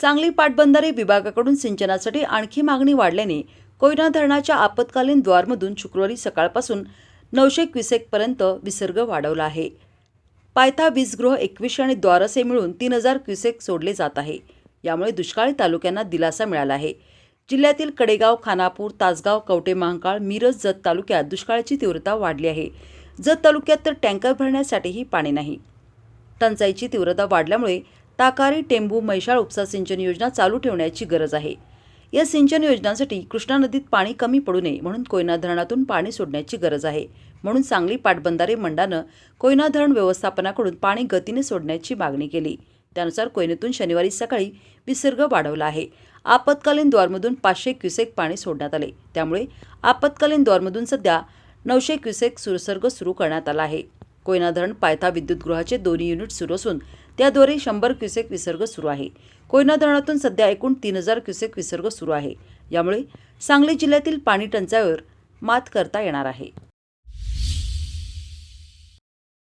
सांगली पाटबंधारे विभागाकडून सिंचनासाठी आणखी मागणी वाढल्याने कोयना धरणाच्या आपत्कालीन द्वारमधून शुक्रवारी सकाळपासून नऊशे क्युसेकपर्यंत विसर्ग वाढवला आहे. पायथा वीजगृह एकवीसशे आणि द्वारसे मिळून तीन हजार क्युसेक सोडले जात आहे. यामुळे दुष्काळी तालुक्यांना दिलासा मिळाला आहे. जिल्ह्यातील कडेगाव खानापूर तासगाव कवटे महांकाळ मिरज जत तालुक्यात दुष्काळाची तीव्रता वाढली आहे. जत तालुक्यात तर टँकर भरण्यासाठीही पाणी नाही. टंचाईची तीव्रता वाढल्यामुळे ताकारी टेंबू मैशाळ उपसा सिंचन योजना चालू ठेवण्याची गरज आहे. या सिंचन योजनांसाठी कृष्णा नदीत पाणी कमी पडू नये म्हणून कोयना धरणातून पाणी सोडण्याची गरज आहे. म्हणून सांगली पाटबंधारे मंडळानं कोयना धरण व्यवस्थापनाकडून पाणी गतीने सोडण्याची मागणी केली. त्यानुसार कोयनेतून शनिवारी सकाळी विसर्ग वाढवला आहे. आपत्कालीन द्वारमधून पाचशे क्युसेक पाणी सोडण्यात आले. त्यामुळे आपत्कालीन द्वारमधून सध्या नऊशे क्युसेक सुसर्ग सुरू करण्यात आला आहे. कोयना धरण पायथा विद्युतगृहाचे दोन्ही युनिट सुरू असून त्याद्वारे शंभर क्युसेक विसर्ग सुरू आहे. कोयना धरणातून सध्या एकूण तीन हजार क्युसेक विसर्ग सुरू आहे. यामुळे सांगली जिल्ह्यातील पाणी टंचाईवर मात करता येणार आहे.